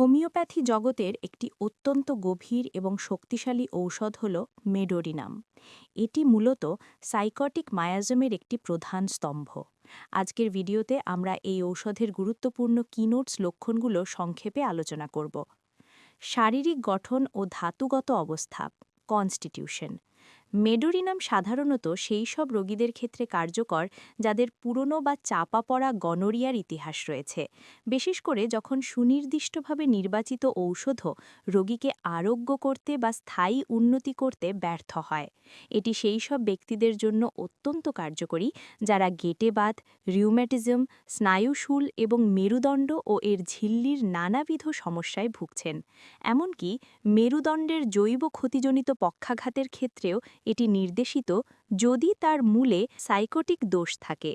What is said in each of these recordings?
Homeopathy জগতের একটি অত্যন্ত গভীর এবং শক্তিশালী ঔষধ হল মেডোরিনাম। এটি মূলত সাইকটিক মায়াজমের একটি প্রধান স্তম্ভ। আজকের ভিডিওতে আমরা এই ঔষধের গুরুত্বপূর্ণ কিনোটস লক্ষণগুলো সংক্ষেপে আলোচনা করব। শারীরিক গঠন ও ধাতুগত অবস্থা, কনস্টিটিউশন। মেডোরিনাম সাধারণত সেই সব রোগীদের ক্ষেত্রে কার্যকর যাদের পুরনো বা চাপা পড়া গনোরিয়ার ইতিহাস রয়েছে। বিশেষ করে যখন সুনির্দিষ্টভাবে নির্বাচিত ঔষধও রোগীকে আরোগ্য করতে বা স্থায়ী উন্নতি করতে ব্যর্থ হয়। এটি সেই সব ব্যক্তিদের জন্য অত্যন্ত কার্যকরী, যারা গেটেবাদ রিউম্যাটিজম, স্নায়ুশুল এবং মেরুদণ্ড ও এর ঝিল্লির নানাবিধ সমস্যায় ভুগছেন। এমনকি মেরুদণ্ডের জৈব ক্ষতিজনিত পক্ষাঘাতের ক্ষেত্রেও এটি নির্দেশিত যদি তার মূলে সাইকোটিক দোষ থাকে।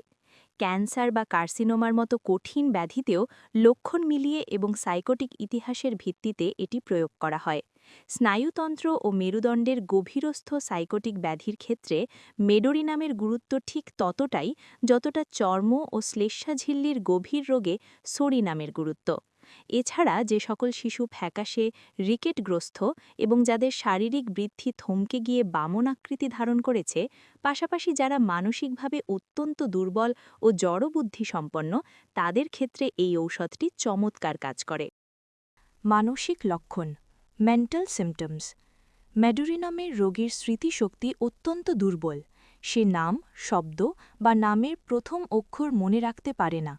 ক্যান্সার বা কার্সিনোমার মতো কঠিন ব্যাধিতেও লক্ষণ মিলিয়ে এবং সাইকোটিক ইতিহাসের ভিত্তিতে এটি প্রয়োগ করা হয়। স্নায়ুতন্ত্র ও মেরুদণ্ডের গভীরস্থ সাইকোটিক ব্যাধির ক্ষেত্রে মেডোরি নামের গুরুত্ব ঠিক ততটাই যতটা চর্ম ও শ্লেষ্মাঝিল্লির গভীর রোগে সরি নামের গুরুত্ব। এছাড়া যে সকল শিশু ফ্যাকাশে রিকেটগ্রস্ত এবং যাদের শারীরিক বৃদ্ধি থমকে গিয়ে বামন আকৃতি ধারণ করেছে, পাশাপাশি যারা মানসিকভাবে অত্যন্ত দুর্বল ও জড়বুদ্ধি সম্পন্ন, তাদের ক্ষেত্রে এই ঔষধটি চমৎকার কাজ করে। মানসিক লক্ষণ, মেন্টাল সিমটমস ম্যাডুরিনামের রোগীর স্মৃতিশক্তি অত্যন্ত দুর্বল, সে নাম, শব্দ বা নামের প্রথম অক্ষর মনে রাখতে পারে না।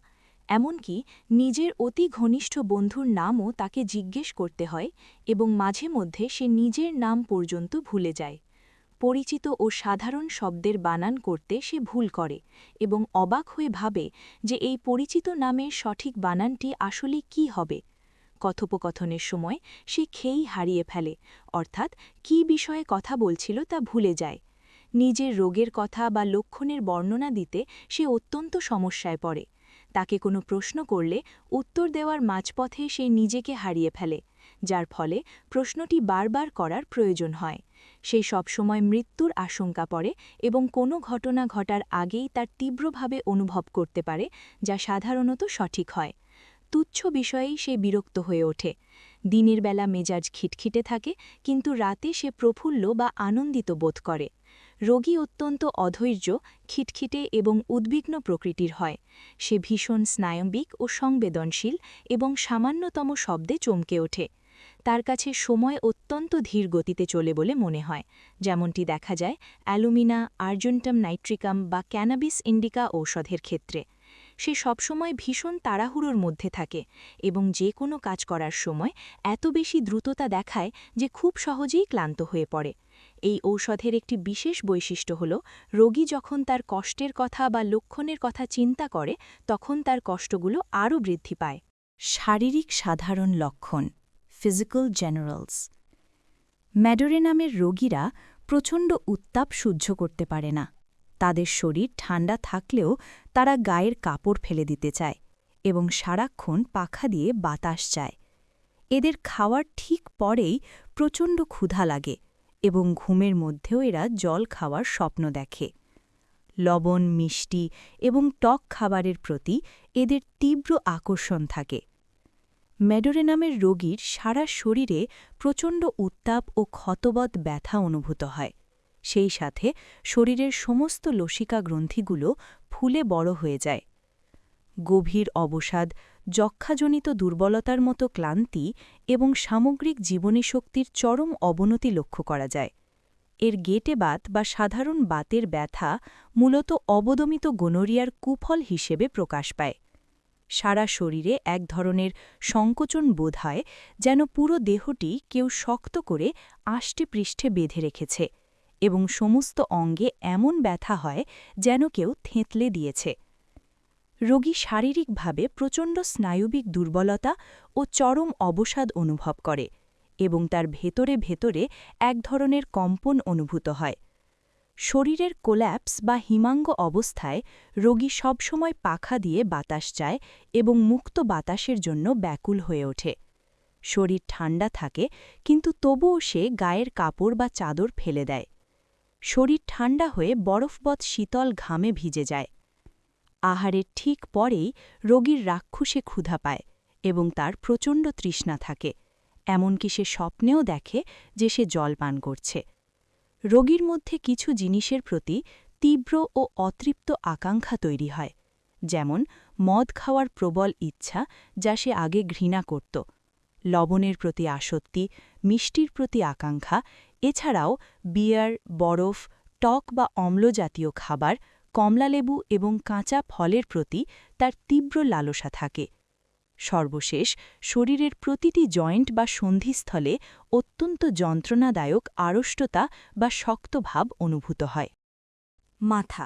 এমনকি নিজের অতি ঘনিষ্ঠ বন্ধুর নামও তাকে জিজ্ঞেস করতে হয় এবং মাঝে মধ্যে সে নিজের নাম পর্যন্ত ভুলে যায়। পরিচিত ও সাধারণ শব্দের বানান করতে সে ভুল করে এবং অবাক হয়ে ভাবে যে এই পরিচিত নামের সঠিক বানানটি আসলে কি হবে। কথোপকথনের সময় সে খেই হারিয়ে ফেলে, অর্থাৎ কি বিষয়ে কথা বলছিল তা ভুলে যায়। নিজের রোগের কথা বা লক্ষণের বর্ণনা দিতে সে অত্যন্ত সমস্যায় পড়ে। তাকে কোনো প্রশ্ন করলে উত্তর দেওয়ার মাঝপথে সে নিজেকে হারিয়ে ফেলে, যার ফলে প্রশ্নটি বারবার করার প্রয়োজন হয়। সে সবসময় মৃত্যুর আশঙ্কা পড়ে এবং কোনো ঘটনা ঘটার আগেই তার তীব্রভাবে অনুভব করতে পারে, যা সাধারণত সঠিক হয়। তুচ্ছ বিষয়েই সে বিরক্ত হয়ে ওঠে। দিনের বেলা মেজাজ খিটখিটে থাকে, কিন্তু রাতে সে প্রফুল্ল বা আনন্দিত বোধ করে। রোগী অত্যন্ত অধৈর্য, খিটখিটে এবং উদ্বিগ্ন প্রকৃতির হয়। সে ভীষণ স্নায়ম্বিক ও সংবেদনশীল এবং সামান্যতম শব্দে চমকে ওঠে। তার কাছে সময় অত্যন্ত ধীর গতিতে চলে বলে মনে হয়। যেমনটি দেখা যায়, অ্যালুমিনা, আর্জেন্টাম নাইট্রিকাম বা ক্যানাবিস ইন্ডিকা ঔষধের ক্ষেত্রে। সে সবসময় ভীষণ তাড়াহুড়োর মধ্যে থাকে এবং যে কোনো কাজ করার সময় এত বেশি দ্রুততা দেখায় যে খুব সহজেই ক্লান্ত হয়ে পড়ে। এই ঔষধের একটি বিশেষ বৈশিষ্ট্য হল, রোগী যখন তার কষ্টের কথা বা লক্ষণের কথা চিন্তা করে, তখন তার কষ্টগুলো আরও বৃদ্ধি পায়। শারীরিক সাধারণ লক্ষণ ফিজিক্যাল জেনারেলস ম্যাডোরে নামের রোগীরা প্রচণ্ড উত্তাপ সহ্য করতে পারে না। তাদের শরীর ঠান্ডা থাকলেও তারা গায়ের কাপড় ফেলে দিতে চায় এবং সারাক্ষণ পাখা দিয়ে বাতাস চায়। এদের খাওয়ার ঠিক পরেই প্রচণ্ড ক্ষুধা লাগে এবং ঘুমের মধ্যেও এরা জল খাওয়ার স্বপ্ন দেখে। লবণ, মিষ্টি এবং টক খাবারের প্রতি এদের তীব্র আকর্ষণ থাকে। ম্যাডোরে নামের রোগীর সারা শরীরে প্রচণ্ড উত্তাপ ও ক্ষতবৎ ব্যথা অনুভূত হয়। সেই সাথে শরীরের সমস্ত লসিকা গ্রন্থিগুলো ফুলে বড় হয়ে যায়। গভীর অবসাদ যক্ষাজনিত দুর্বলতার মতো ক্লান্তি এবং সামগ্রিক জীবনী শক্তির চরম অবনতি লক্ষ্য করা যায়। এর গেটে বাত বা সাধারণ বাতের ব্যথা মূলত অবদমিত গোনরিয়ার কুফল হিসেবে প্রকাশ পায়। সারা শরীরে এক ধরনের সংকোচন বোধ হয়, যেন পুরো দেহটি কেউ শক্ত করে আষ্টে পৃষ্ঠে বেঁধে রেখেছে এবং সমস্ত অঙ্গে এমন ব্যথা হয়, যেন কেউ থেঁতলে দিয়েছে। রোগী শারীরিকভাবে প্রচণ্ড স্নায়ুবিক দুর্বলতা ও চরম অবসাদ অনুভব করে এবং তার ভেতরে ভেতরে এক ধরনের কম্পন অনুভূত হয়। শরীরের কোল্যাপস বা হিমাঙ্গ অবস্থায় রোগী সবসময় পাখা দিয়ে বাতাস চায় এবং মুক্ত বাতাসের জন্য ব্যাকুল হয়ে ওঠে। শরীর ঠান্ডা থাকে, কিন্তু তবুও সে গায়ের কাপড় বা চাদর ফেলে দেয়। শরীর ঠান্ডা হয়ে বরফবৎ শীতল ঘামে ভিজে যায়। আহারের ঠিক পরেই রোগীর রাক্ষুসে ক্ষুধা পায় এবং তার প্রচণ্ড তৃষ্ণা থাকে, এমনকি সে স্বপ্নেও দেখে যে সে জল পান করছে। রোগীর মধ্যে কিছু জিনিসের প্রতি তীব্র ও অতৃপ্ত আকাঙ্ক্ষা তৈরি হয়, যেমন মদ খাওয়ার প্রবল ইচ্ছা যা সে আগে ঘৃণা করত, লবণের প্রতি আসক্তি, মিষ্টির প্রতি আকাঙ্ক্ষা, এছাড়াও বিয়ার, বরফ, টক বা অম্লজাতীয় খাবার কমলালেবু এবং কাঁচা ফলের প্রতি তার তীব্র লালসা থাকে। সর্বশেষ, শরীরের প্রতিটি জয়েন্ট বা সন্ধিস্থলে অত্যন্ত যন্ত্রণাদায়ক আড়ষ্টতা বা শক্তভাব অনুভূত হয়। মাথা,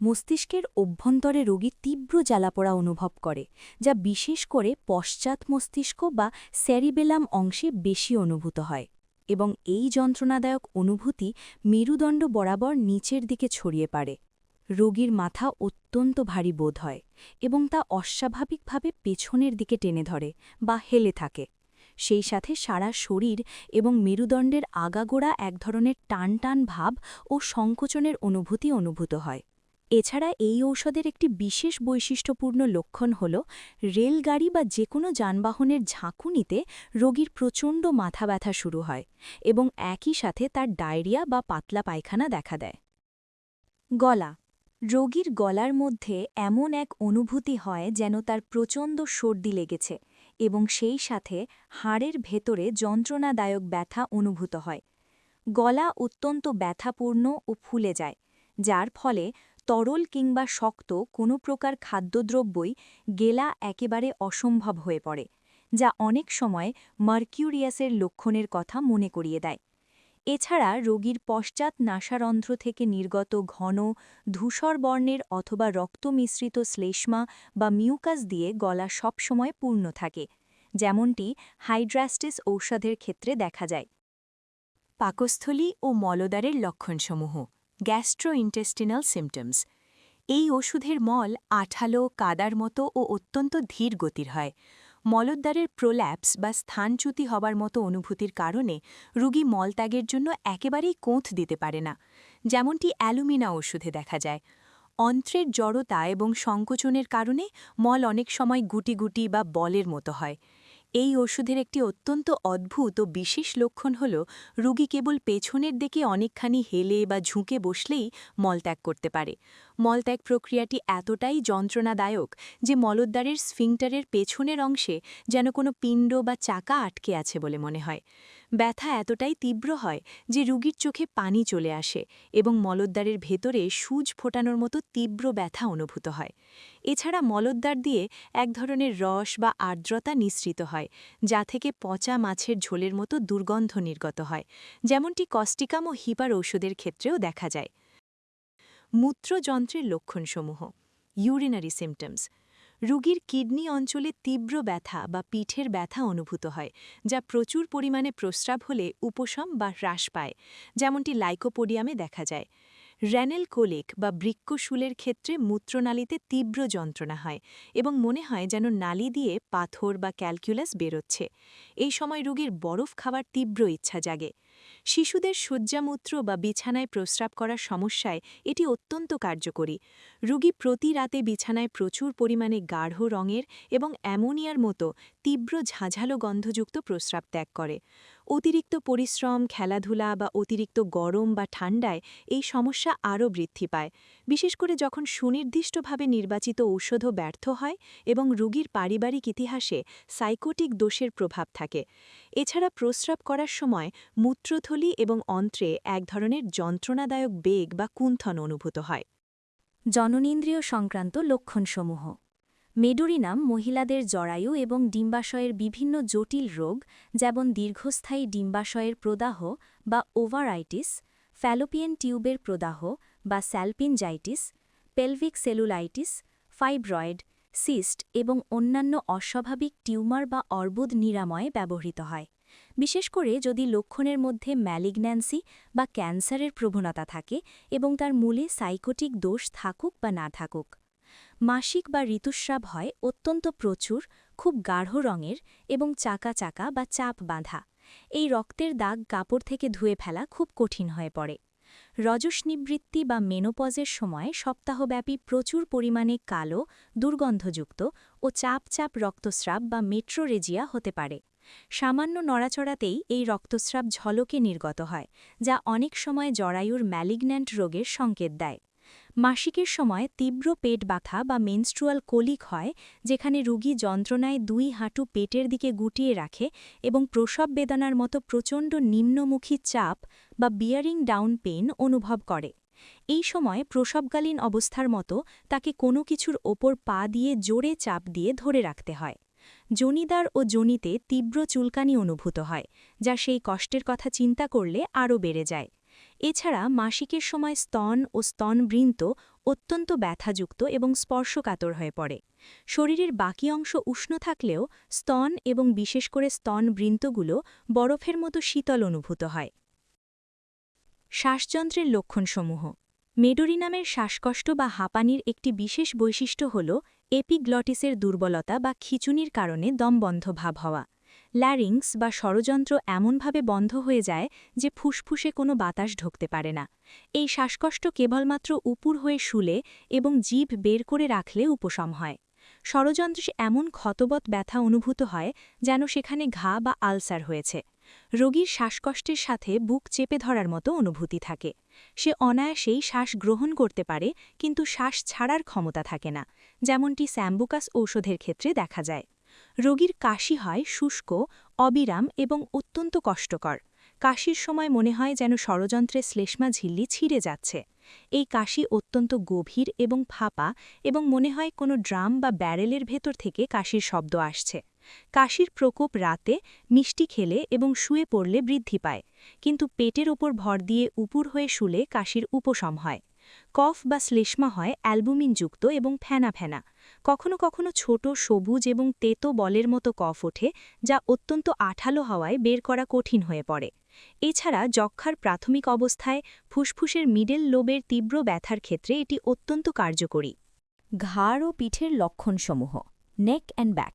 মস্তিষ্কের অভ্যন্তরে রোগী তীব্র জ্বালাপোড়া অনুভব করে, যা বিশেষ করে পশ্চাৎ মস্তিষ্ক বা স্যারিবেলাম অংশে বেশি অনুভূত হয় এবং এই যন্ত্রণাদায়ক অনুভূতি মেরুদণ্ড বরাবর নিচের দিকে ছড়িয়ে পারে রোগীর মাথা অত্যন্ত ভারী বোধ হয় এবং তা অস্বাভাবিকভাবে পেছনের দিকে টেনে ধরে বা হেলে থাকে। সেই সাথে সারা শরীর এবং মেরুদণ্ডের আগাগোড়া এক ধরনের টান টান ভাব ও সংকোচনের অনুভূতি অনুভূত হয়। এছাড়া এই ঔষধের একটি বিশেষ বৈশিষ্ট্যপূর্ণ লক্ষণ হল রেলগাড়ি বা যে কোনো যানবাহনের ঝাঁকুনিতে রোগীর প্রচণ্ড মাথা ব্যথা শুরু হয় এবং একই সাথে তার ডায়রিয়া বা পাতলা পায়খানা দেখা দেয়। গলা রোগীর গলার মধ্যে এমন এক অনুভূতি হয় যেন তার প্রচণ্ড সর্দি লেগেছে এবং সেই সাথে হাড়ের ভেতরে যন্ত্রণাদায়ক ব্যথা অনুভূত হয়। গলা অত্যন্ত ব্যথাপূর্ণ ও ফুলে যায়, যার ফলে তরল কিংবা শক্ত কোনো প্রকার খাদ্যদ্রব্যই গেলা একেবারে অসম্ভব হয়ে পড়ে, যা অনেক সময় মার্কিউরিয়াসের লক্ষণের কথা মনে করিয়ে দেয়। এছাড়া রোগীর পশ্চাৎ নাসারন্ধ্র থেকে নির্গত ঘন, ধূসর বর্ণের অথবা রক্ত মিশ্রিত শ্লেষ্মা বা মিউকাস দিয়ে গলা সবসময় পূর্ণ থাকে, যেমনটি হাইড্রাস্টিস ঔষধের ক্ষেত্রে দেখা যায়। পাকস্থলী ও মলদারের লক্ষণসমূহ, গ্যাস্ট্রোইন্টেস্টিনাল সিমটমস। এই ওষুধের মল আঠালো, কাদার মতো ও অত্যন্ত ধীর গতির হয়। মলদ্বারের প্রোল্যাপস বা স্থানচ্যুতি হবার মতো অনুভূতির কারণে রুগী মলত্যাগের জন্য একেবারেই কোঁথ দিতে পারে না, যেমনটি অ্যালুমিনা ওষুধে দেখা যায়। অন্ত্রের জড়তা এবং সংকোচনের কারণে মল অনেক সময় গুটি গুটি বা বলের মতো হয়। এই ওষুধের একটি অত্যন্ত অদ্ভুত ও বিশেষ লক্ষণ হল, রুগী কেবল পেছনের দিকে অনেকখানি হেলে বা ঝুঁকে বসলেই মলত্যাগ করতে পারে। মলত্যাগ প্রক্রিয়াটি এতটাই যন্ত্রণাদায়ক যে মলদ্বারের স্ফিংটারের পেছনের অংশে যেন কোনো পিণ্ড বা চাকা আটকে আছে বলে মনে হয়। ব্যথা এতটাই তীব্র হয় যে রুগীর চোখে পানি চলে আসে এবং মলদ্বারের ভেতরে সুজ ফোটানোর মতো তীব্র ব্যথা অনুভূত হয়। এছাড়া মলদ্বার দিয়ে এক ধরনের রস বা আর্দ্রতা নিঃসৃত হয়, যা থেকে পচা মাছের ঝোলের মতো দুর্গন্ধ নির্গত হয়, যেমনটি কস্টিকাম ও হিপার ঔষধের ক্ষেত্রেও দেখা যায়। মূত্রযন্ত্রের লক্ষণসমূহ, ইউরিনারি সিমটমস রুগীর কিডনি অঞ্চলে তীব্র ব্যথা বা পিঠের ব্যথা অনুভূত হয়, যা প্রচুর পরিমাণে প্রস্রাব হলে উপশম বা হ্রাস পায়, যেমনটি লাইকোপোডিয়ামে দেখা যায়। র্যানেল কোলেক বা বৃক্ষশুলের ক্ষেত্রে মূত্রনালীতে তীব্র যন্ত্রণা হয় এবং মনে হয় যেন নালি দিয়ে পাথর বা ক্যালকুলাস বেরোচ্ছে। এই সময় রোগীর বরফ খাওয়ার তীব্র ইচ্ছা জাগে। শিশুদের শয্যামূত্র বা বিছানায় প্রস্রাব করার সমস্যায় এটি অত্যন্ত কার্যকরী। রুগী প্রতি রাতে বিছানায় প্রচুর পরিমাণে গাঢ় রঙের এবং অ্যামোনিয়ার মতো তীব্র ঝাঁঝালো গন্ধযুক্ত প্রস্রাব ত্যাগ করে। অতিরিক্ত পরিশ্রম, খেলাধুলা বা অতিরিক্ত গরম বা ঠান্ডায় এই সমস্যা আরও বৃদ্ধি পায়। বিশেষ করে যখন সুনির্দিষ্টভাবে নির্বাচিত ঔষধও ব্যর্থ হয় এবং রোগীর পারিবারিক ইতিহাসে সাইকোটিক দোষের প্রভাব থাকে। এছাড়া প্রস্রাব করার সময় মূত্রথলি এবং অন্ত্রে এক ধরনের যন্ত্রণাদায়ক বেগ বা কুণ্ঠন অনুভূত হয়। জননেন্দ্রিয় সংক্রান্ত লক্ষণসমূহ মেডোরিনাম মহিলাদের জরায়ু এবং ডিম্বাশয়ের বিভিন্ন জটিল রোগ, যেমন দীর্ঘস্থায়ী ডিম্বাশয়ের প্রদাহ বা ওভারাইটিস, ফ্যালোপিয়ান টিউবের প্রদাহ বা salpingitis, pelvic cellulitis, fibroid, cyst এবং অন্যান্য অস্বাভাবিক টিউমার বা অর্বুদ নিরাময়ে ব্যবহৃত হয়। বিশেষ করে যদি লক্ষণের মধ্যে ম্যালিগন্যান্সি বা ক্যান্সারের প্রবণতা থাকে এবং তার মূলে সাইকোটিক দোষ থাকুক বা না থাকুক। মাসিক বা ঋতুস্রাব হয় অত্যন্ত প্রচুর, খুব গাঢ় রঙের এবং চাকা চাকা বা চাপ বাঁধা। এই রক্তের দাগ কাপড় থেকে ধুয়ে ফেলা খুব কঠিন হয়ে পড়ে। রজস্নিবৃত্তি বা মেনোপজের সময় সপ্তাহব্যাপী প্রচুর পরিমাণে কালো, দুর্গন্ধযুক্ত ও চাপ চাপ রক্তস্রাব বা মেট্রোরেজিয়া হতে পারে। সামান্য নড়াচড়াতেই এই রক্তস্রাব ঝলকে নির্গত হয়, যা অনেক সময় জরায়ুর ম্যালিগন্যান্ট রোগের সংকেত দেয়। মাসিকের সময় তীব্র পেট ব্যথা বা মেনস্ট্রুয়াল কোলিক হয়, যেখানে রুগী যন্ত্রণায় দুই হাঁটু পেটের দিকে গুটিয়ে রাখে এবং প্রসব বেদনার মতো প্রচণ্ড নিম্নমুখী চাপ বা বিয়ারিং ডাউন পেন অনুভব করে। এই সময় প্রসবকালীন অবস্থার মতো তাকে কোনো কিছুর ওপর পা দিয়ে জোরে চাপ দিয়ে ধরে রাখতে হয়। জনিদার ও জনিতে তীব্র চুলকানি অনুভূত হয়, যা সেই কষ্টের কথা চিন্তা করলে আরও বেড়ে যায়। এছাড়া মাসিকের সময় স্তন ও স্তনবৃন্ত অত্যন্ত ব্যথাযুক্ত এবং স্পর্শকাতর হয়ে পড়ে। শরীরের বাকি অংশ উষ্ণ থাকলেও স্তন এবং বিশেষ করে স্তনবৃন্তগুলো বরফের মতো শীতল অনুভূত হয়। শ্বাসযন্ত্রের লক্ষণসমূহ। মেডোরি নামের শ্বাসকষ্ট বা হাঁপানির একটি বিশেষ বৈশিষ্ট্য হল এপিগ্লটিসের দুর্বলতা বা খিচুনির কারণে দমবন্ধ ভাব হওয়া। ল্যারিংস বা ষড়যন্ত্র এমনভাবে বন্ধ হয়ে যায় যে ফুসফুসে কোনো বাতাস ঢুকতে পারে না। এই শ্বাসকষ্ট কেবলমাত্র উপুর হয়ে শুলে এবং জিভ বের করে রাখলে উপশম হয়। ষড়যন্ত্রে এমন ক্ষতবৎ ব্যথা অনুভূত হয় যেন সেখানে ঘা বা আলসার হয়েছে। রোগীর শ্বাসকষ্টের সাথে বুক চেপে ধরার মতো অনুভূতি থাকে। সে অনায়াসেই শ্বাস গ্রহণ করতে পারে কিন্তু শ্বাস ছাড়ার ক্ষমতা থাকে না, যেমনটি স্যাম্বুকাস ঔষধের ক্ষেত্রে দেখা যায়। রোগীর কাশি হয় শুষ্ক, অবিরাম এবং অত্যন্ত কষ্টকর। কাশির সময় মনে হয় যেন ষড়যন্ত্রে শ্লেষ্মা ঝিল্লি ছিঁড়ে যাচ্ছে। এই কাশি অত্যন্ত গভীর এবং ফাঁপা এবং মনে হয় কোনো ড্রাম বা ব্যারেলের ভেতর থেকে কাশির শব্দ আসছে। কাশির প্রকোপ রাতে মিষ্টি খেলে এবং শুয়ে পড়লে বৃদ্ধি পায়, কিন্তু পেটের ওপর ভর দিয়ে উপুর হয়ে শুলে কাশির উপশম হয়। কফ বা শ্লেষ্মা হয় অ্যালবুমিনযুক্ত এবং ফেনা ফেনা। কখনো কখনো ছোট, সবুজ এবং তেতো বলের মতো কফ ওঠে, যা অত্যন্ত আঠালো হওয়ায় বের করা কঠিন হয়ে পড়ে। এছাড়া যক্ষার প্রাথমিক অবস্থায় ফুসফুসের মিডল লোবের তীব্র ব্যথার ক্ষেত্রে এটি অত্যন্ত কার্যকরী। ঘাড় ও পিঠের লক্ষণসমূহ নেক অ্যান্ড ব্যাক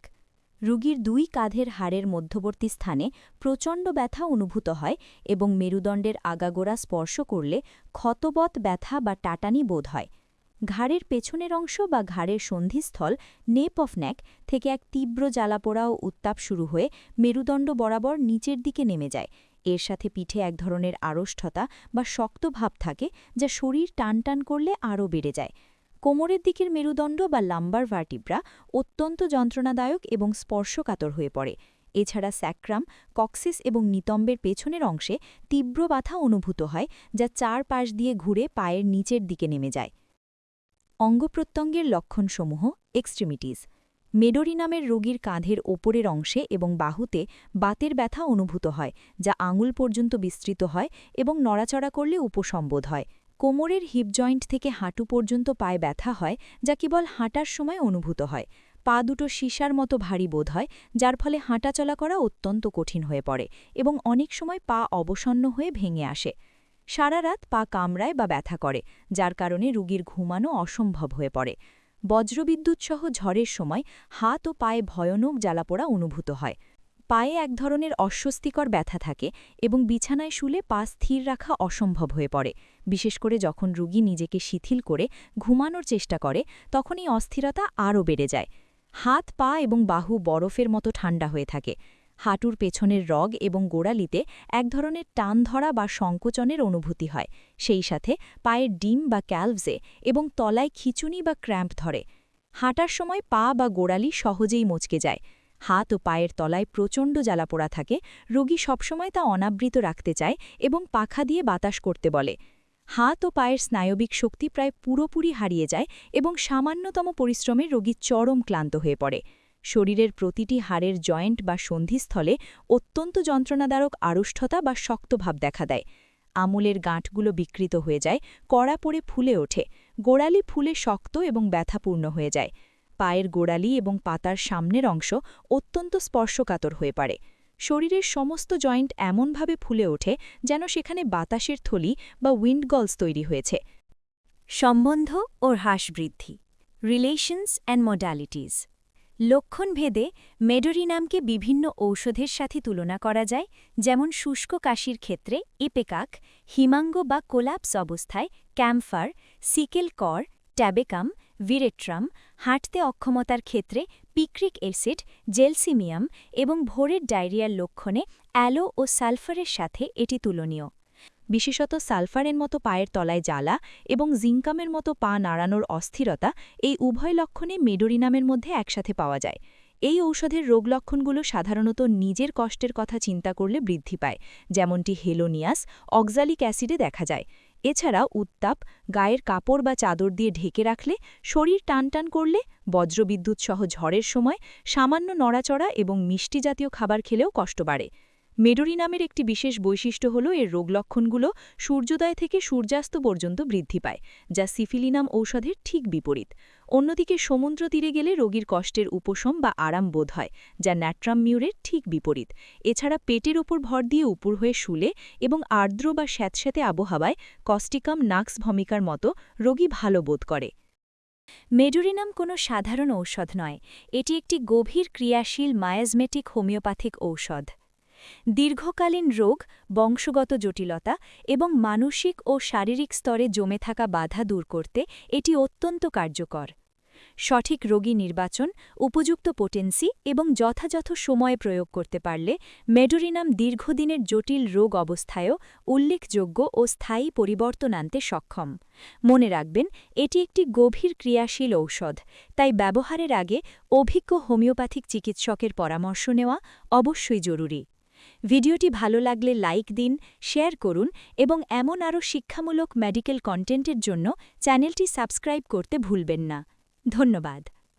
রুগীর দুই কাঁধের হাড়ের মধ্যবর্তী স্থানে প্রচণ্ড ব্যথা অনুভূত হয় এবং মেরুদণ্ডের আগাগোড়া স্পর্শ করলে ক্ষতবৎ ব্যথা বা টাটানি বোধ হয়। ঘাড়ের পেছনের অংশ বা ঘাড়ের সন্ধিস্থল নেপ অফ ন্যাক থেকে এক তীব্র জ্বালাপোড়া ও উত্তাপ শুরু হয়ে মেরুদণ্ড বরাবর নিচের দিকে নেমে যায়। এর সাথে পিঠে এক ধরনের আড়ষ্ঠতা বা শক্ত ভাব থাকে যা শরীর টান টান করলে আরও বেড়ে যায়। কোমরের দিকের মেরুদণ্ড বা লাম্বার ভার্টিব্রা অত্যন্ত যন্ত্রণাদায়ক এবং স্পর্শকাতর হয়ে পড়ে। এছাড়া স্যাক্রাম, কক্সিস এবং নিতম্বের পেছনের অংশে তীব্র বাধা অনুভূত হয় যা চার পাশ দিয়ে ঘুরে পায়ের নিচের দিকে নেমে যায়। অঙ্গপ্রত্যঙ্গের লক্ষণসমূহ এক্সট্রিমিটিস মেডোরি নামের রোগীর কাঁধের ওপরের অংশে এবং বাহুতে বাতের ব্যথা অনুভূত হয়, যা আঙুল পর্যন্ত বিস্তৃত হয় এবং নড়াচড়া করলে উপসম্বোধ হয়। কোমরের হিপ জয়েন্ট থেকে হাঁটু পর্যন্ত পায়ে ব্যথা হয়, যা কেবল হাঁটার সময় অনুভূত হয়। পা দুটো সীসার মতো ভারী বোধ হয়, যার ফলে হাঁটাচলা করা অত্যন্ত কঠিন হয়ে পড়ে এবং অনেক সময় পা অবসন্ন হয়ে ভেঙে আসে। সারা রাত পা কামড়ায় বা ব্যথা করে, যার কারণে রুগীর ঘুমানো অসম্ভব হয়ে পড়ে। বজ্রবিদ্যুৎসহ ঝড়ের সময় হাত ও পায়ে ভয়ানক জ্বালাপোড়া অনুভূত হয়। পায়ে এক ধরনের অস্বস্তিকর ব্যথা থাকে এবং বিছানায় শুলে পা স্থির রাখা অসম্ভব হয়ে পড়ে। বিশেষ করে যখন রুগী নিজেকে শিথিল করে ঘুমানোর চেষ্টা করে তখন এই অস্থিরতা আরও বেড়ে যায়। হাত, পা এবং বাহু বরফের মতো ঠান্ডা হয়ে থাকে। হাঁটুর পেছনের রগ এবং গোড়ালিতে এক ধরনের টান ধরা বা সংকোচনের অনুভূতি হয়। সেই সাথে পায়ের ডিম বা ক্যালভসে এবং তলায় খিচুনি বা ক্র্যাম্প ধরে। হাঁটার সময় পা বা গোড়ালি সহজেই মচকে যায়। হাত ও পায়ের তলায় প্রচণ্ড জ্বালাপোড়া থাকে। রোগী সবসময় তা অনাবৃত রাখতে চায় এবং পাখা দিয়ে বাতাস করতে বলে। হাত ও পায়ের স্নায়বিক শক্তি প্রায় পুরোপুরি হারিয়ে যায় এবং সামান্যতম পরিশ্রমে রোগী চরম ক্লান্ত হয়ে পড়ে। শরীরের প্রতিটি হাড়ের জয়েন্ট বা সন্ধিস্থলে অত্যন্ত যন্ত্রণাদারক আড়ষ্ঠতা বা শক্তভাব দেখা দেয়। আমুলের গাঁটগুলো বিকৃত হয়ে যায়, কড়া পড়ে ফুলে ওঠে, গোড়ালি ফুলে শক্ত এবং ব্যথাপূর্ণ হয়ে যায়। পায়ের গোড়ালি এবং পাতার সামনের অংশ অত্যন্ত স্পর্শকাতর হয়ে পারে শরীরের সমস্ত জয়েন্ট এমনভাবে ফুলে ওঠে যেন সেখানে বাতাসের থলি বা উইন্ডগলস তৈরি হয়েছে। সম্বন্ধ ও হ্রাস বৃদ্ধি, রিলেশনস অ্যান্ড মডালিটিস। লক্ষণভেদে মেডোরিনামকে বিভিন্ন ঔষধের সাথে তুলনা করা যায়, যেমন শুষ্ক কাশির ক্ষেত্রে ইপেকাক, হিমাঙ্গ বা কোলাপস অবস্থায় ক্যাম্ফার, সিকেল কর, ট্যাবেকাম, ভিরেট্রাম, হাঁটতে অক্ষমতার ক্ষেত্রে পিক্রিক অ্যাসিড, জেলসিমিয়াম এবং ভোরের ডায়রিয়ার লক্ষণে অ্যালো ও সালফারের সাথে এটি তুলনীয়। বিশেষত সালফারের মতো পায়ের তলায় জ্বালা এবং জিঙ্কামের মতো পা নাড়ানোর অস্থিরতা এই উভয় লক্ষণে মেডোরিনামের মধ্যে একসাথে পাওয়া যায়। এই ঔষধের রোগ লক্ষণগুলো সাধারণত নিজের কষ্টের কথা চিন্তা করলে বৃদ্ধি পায়, যেমনটি হেলোনিয়াস, অক্সালিক অ্যাসিডে দেখা যায়। এছাড়া উত্তাপ, গায়ের কাপড় বা চাদর দিয়ে ঢেকে রাখলে, শরীর টানটান করলে, বজ্রবিদ্যুৎ সহ ঝড়ের সময় সামান্য নড়াচড়া এবং মিষ্টি জাতীয় খাবার খেলেও কষ্ট বাড়ে। মেডোরি নামের একটি বিশেষ বৈশিষ্ট্য হল এর রোগ লক্ষণগুলো সূর্যোদয় থেকে সূর্যাস্ত পর্যন্ত বৃদ্ধি পায়, যা সিফিলিনাম ঔষধের ঠিক বিপরীত। অন্যদিকে সমুদ্র তীরে গেলে রোগীর কষ্টের উপশম বা আরাম বোধ হয়, যা ন্যাট্রাম মিউরের ঠিক বিপরীত। এছাড়া পেটের ওপর ভর দিয়ে উপর হয়ে শুলে এবং আর্দ্র বা স্যাঁতস্যাঁতে আবহাওয়ায় কস্টিকাম নাক্স ভমিকার মতো রোগী ভালো বোধ করে। মেডোরিনাম কোনো সাধারণ ঔষধ নয়, এটি একটি গভীর ক্রিয়াশীল মায়াজমেটিক হোমিওপ্যাথিক ঔষধ। দীর্ঘকালীন রোগ, বংশগত জটিলতা এবং মানসিক ও শারীরিক স্তরে জমে থাকা বাধা দূর করতে এটি অত্যন্ত কার্যকর। সঠিক রোগী নির্বাচন, উপযুক্ত পোটেন্সি এবং যথাযথ সময়ে প্রয়োগ করতে পারলে মেডোরিনাম দীর্ঘদিনের জটিল রোগ অবস্থায়ও উল্লেখযোগ্য ও স্থায়ী পরিবর্তন আনতে সক্ষম। মনে রাখবেন, এটি একটি গভীর ক্রিয়াশীল ঔষধ, তাই ব্যবহারের আগে অভিজ্ঞ হোমিওপ্যাথিক চিকিৎসকের পরামর্শ নেওয়া অবশ্যই জরুরি। ভিডিওটি ভালো লাগলে লাইক দিন, শেয়ার করুন এবং এমন আরও শিক্ষামূলক মেডিকেল কন্টেন্টের জন্য চ্যানেলটি সাবস্ক্রাইব করতে ভুলবেন না। ধন্যবাদ।